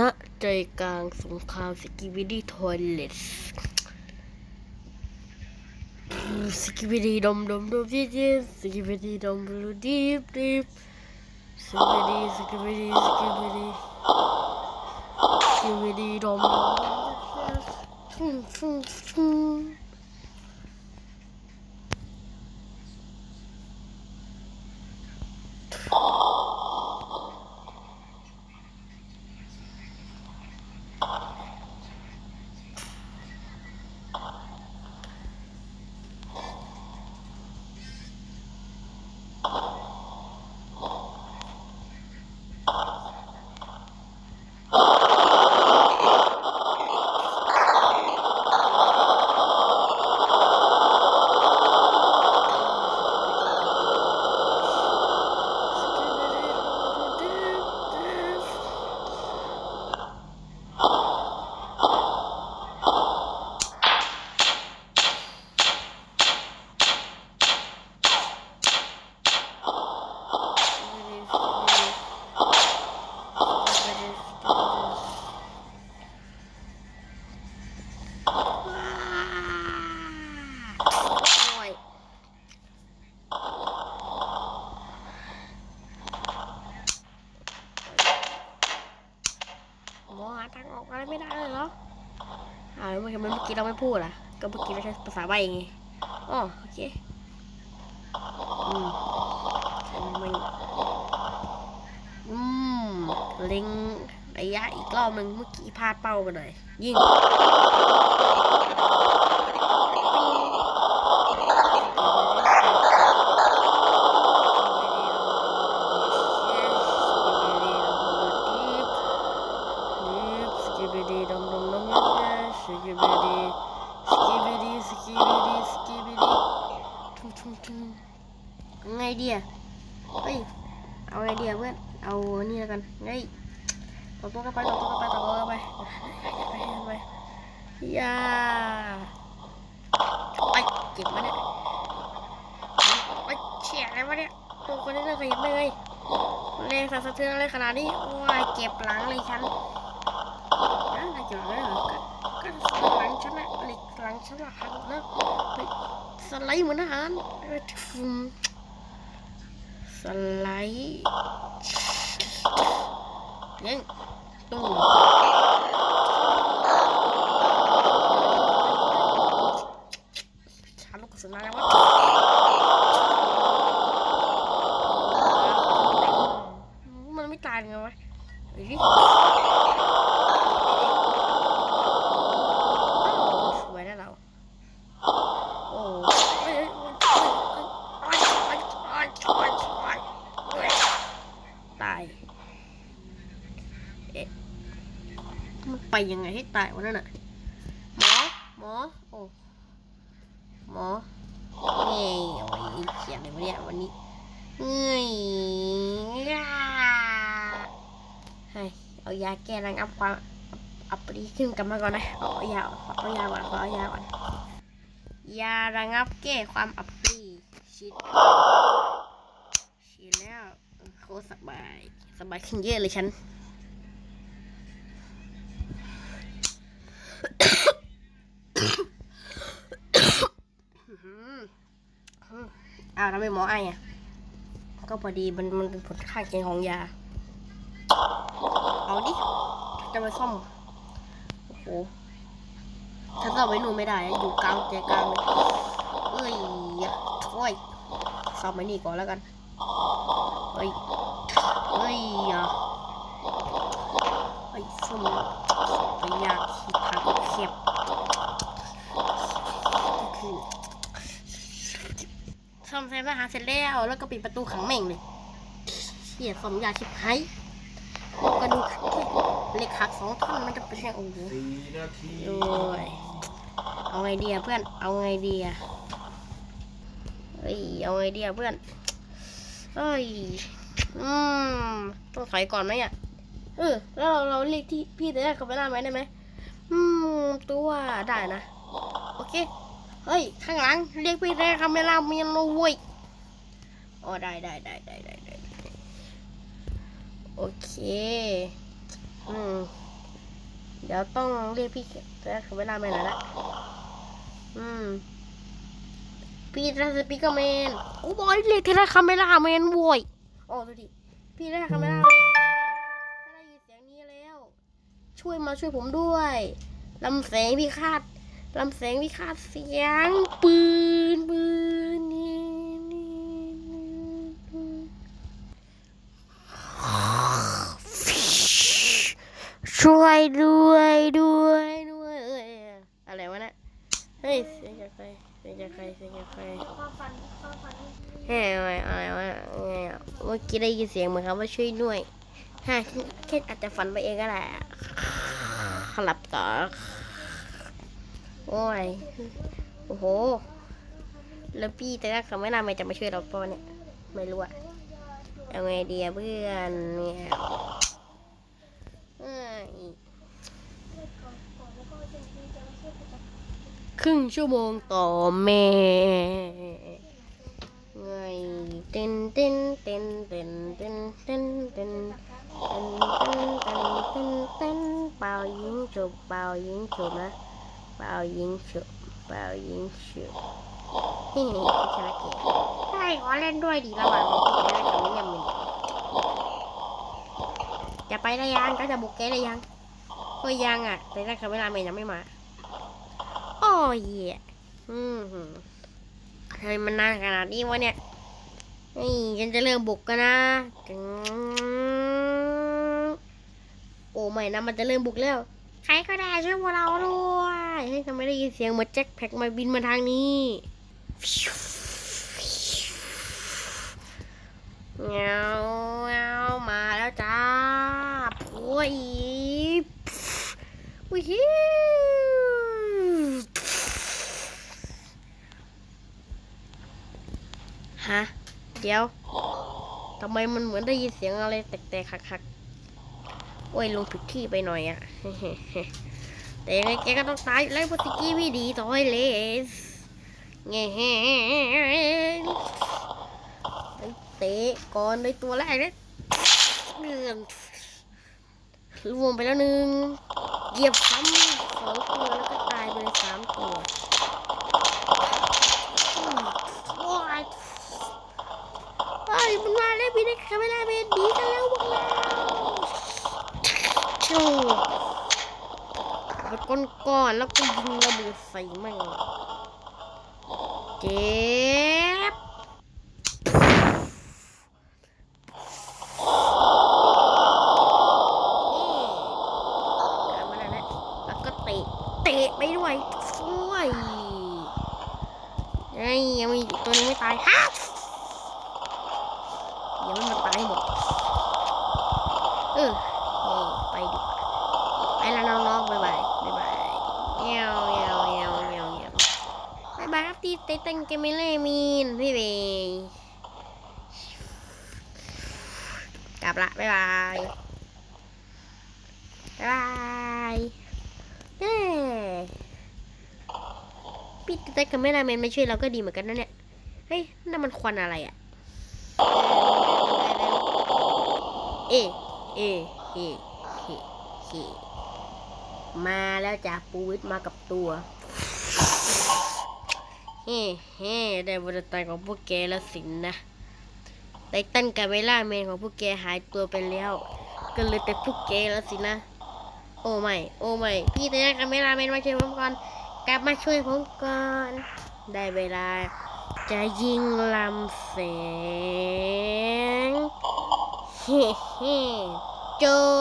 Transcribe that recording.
ณใจกลางสงครามสกิวิดี้ทอยเลสสกิวิดี้ดมดมดมดิดิสกิวิดี้ดมดูดีบดีบสกิวิดี้สกิวิดี้สกิวิดี้สกิวิดี้ดมดมฟุ้งฟุ้งฟุ้ง ออกอะไรไม่ได้เลยเหรออ้าวเมื่อกี้เมื่อกี้เราไม่พูดอะ ก็เมื่อกี้เราใช้ภาษาใบไงอ๋อโอเคอืมไม่อืมเล็งระยะอีกรอบหนึ่งเมื่อกี้พลาดเป้าไปหน่อย ยิง Skibidi dum dum dum yeah, skibidi skibidi skibidi skibidi ทุ่งทุ่งทุ่งไงเดียเฮ้ยเอาไงเดียเพื่อนเอานี่แล้วกันไงต่อตัวกันไปต่อตัวกันไปต่อตัวกันไปไปไปย่าไอ้เจ็บมาเนี่ยไอ้เฉียอะไรวะเนี่ยตัวคนนี้น่าขยับไม่เลยแรงสั่นสะเทือนอะไรขนาดนี้ว้าเจ็บหลังเลยฉัน อะไรเกี่ยวก็ก็หลังชนะหลีกหลังชนอะหักแล้วสไลด์เหมือนอาหารเออฟุมสไลด์ยังตู้ชาร์จลูกกระสุนมาแล้ววะมันไม่ตายเลยไงวะเฮ้ย สวยนะเรา โอ้ยตาย เอ๊ะ มัน ไปยังไงให้ตายวะนั่นน่ะหมอหมอโอ้หมอเงี้ยโอ้เขียนอะไรวะเนี่ยวันนี้เงยให้เอายาแก้ระงับความเอาปรีขึ้นกลับมาก่อนนะเอายาขอเอายาก่อนขอเอายาก่อนยาระงับแก้ความอับปรีชิดชิดแล้วโคตรสบายสบายขึ้นเยอะเลยฉัน อ้าวทำไมหมอไออะก็พอดีมันมันเป็นผลข้างเคียงของยา เอาดิ จะมาซ่อม โอ้โห ถ้าซ่อมไว้หนูไม่ได้อยู่กลางใจกลางเลยเอ้ยอย่าช่วยซ่อมไว้นี่ก่อนแล้วกันเฮ้ยเฮ้ยอย่าเฮ้ยซ่อมไปยากที่ทางเข็บคือ ซ่อมแซมทหารเสร็จแล้ว แล้วก็ปิดประตูขังแม่งเลยเสียซ่อมยากชิบหายกระดูกเหล็กหักสองท่อนมันจะเป็นยังไงโอ้โหสี่นาทีโอ้ยเอาไงดีอะเพื่อน เอาไงดีอะเฮ้ย เอาไงดีอะเพื่อนเฮ้ย อืมต้องถอยก่อนไหมอะเออ แล้วเราเราเรียกที่พี่จะได้คาเมล่าไหมได้ไหมอืม ตัวได้นะ โอเค เฮ้ย ข้างหลัง เรียกพี่ได้คาเมล่าเมียนว้ยอ๋อได้ได้ได้ได้ได้ได้โอเค อืม เดี๋ยวต้องเรียกพี่แต่เวลาไม่นานละอืม พี่ทสปีกเกอร์แมนโอ้บอยเรียกเทเลคาเมล่าแมนโวยโอ้ดูดิพี่เทเลคาเมล่าถ้าได้ยินเสียงนี้แล้ว ช่วยมาช่วยผมด้วยลำแสงพิฆาต ลำแสงพิฆาตเสียง ปืนปืนนี่ช่วยด้วยด้วยด้วยเอ้ยอะไรวะเนะเฮ้ยเสียงจากใครเสียงจากใครเสียงจากใครความฝันความฝันเฮ้ยอะไรอะไรวะไงอะเมื่อกี้ได้ยินเสียงเหมือนคำว่าช่วยด้วยฮะแค่อาจจะฝันไปเองก็แหละหลับต่อ โอ้ย โอ้โห แล้วพี่แต่ละคำไม่น่าไม่จะมาช่วยเราปอเนี่ย ไม่รู้อะเอาไงดีอะเพื่อนเนี่ยเอ้ยก่อนก่อนแล้วก็จะมีจะไม่ใช่ประจำครึ่งชั่วโมงต่อแม่ไงเต้นเต้นเต้นเต้นเต้นเต้นเต้นเต้นเต้นเต้นเต้นเต้นเป่ายิงฉุบเป่ายิงฉุบนะ เปล่ายิงฉุบเปล่ายิงฉุบเฮ้ยพี่ชนะเกมใช่ขอเล่นด้วยดีระหว่างเราพี่นะกับวิลเลียมมิจะไปได้ยังก็จะบุกเกตได้ยังก็ยังอะแต่ถ้าคาเวลาเมนยังไม่มาโอ้ยเหี้ยอืมหือทำไมมันนานขนาดนี้วะเนี่ยนี่ฉันจะเริ่มบุกกันนะโอ้ไม่นะมันจะเริ่มบุกแล้ว ใครก็ได้ช่วยพวกเราด้วย ให้ทำไมได้ยินเสียงเหมือนแจ็คแพ็กมาบินมาทางนี้เงาเงามาแล้วจ้าโอ้ยวิฮิฮะ เดี๋ยว ทำไมมันเหมือนได้ยินเสียงอะไรแตกๆคักๆโอ้ยลงผิดที่ไปหน่อยอะ แต่ยังไงแกก็ต้องตายอยู่แล้วพราะติกี้ไม่ดีต่อยเลสเงี้ยเตะก่อนในตัวแรกเนี่ยเนื่องรวมไปแล้วหนึ่งเหยียบซ้ำสองตัวแล้วก็ตายไปเลยสามตัวเฮ้ยมันมาแล้วพี่ได้คาเมล่าเบนดีกันแล้วพวกเราชูแล้ว ก้อนๆแล้วก็ยิงระเบิดใส่แม่งเจ็บนี่ตามมาแล้วนะแล้วก็เตะเตะไปด้วยช่วยไอ้ยังมีตัวนึงไม่ตายฮะเดี๋ยวมันมาตายหมดเออไปดีกว่าไปแล้วน้องๆบ๊ายบาย เงี้ยวเงี้ยวเงี้ยวเงี้ยวเงี้ยวบ๊ายบายครับที่เต้นเกมไม่เล่มีนพี่เบย์กลับละบ๊ายบายบ๊ายบายเย้พี่เต้นเกมไม่เล่มีนไม่ช่วยเราก็ดีเหมือนกันนะเนี่ย เฮ้ยนั่นมันควันอะไรอะ เอะเอะเอะเอะเอะ มาแล้วจ้ะปูวิทย์มากับตัวเฮ้เฮ้ได้บริตายของพวกแกแล้วสินนะไททันกับเวล่าเมนของพวกแกหายตัวไปแล้ว ก็เลยแต่พวกแกแล้วสินะ โอ้ไม่ โอ้ไม่ พี่ไททันกับเวล่าเมนมาช่วยผมก่อน กลับมาช่วยผมก่อน ได้เวลา จะยิงลำแสง เฮ้เฮ้จบ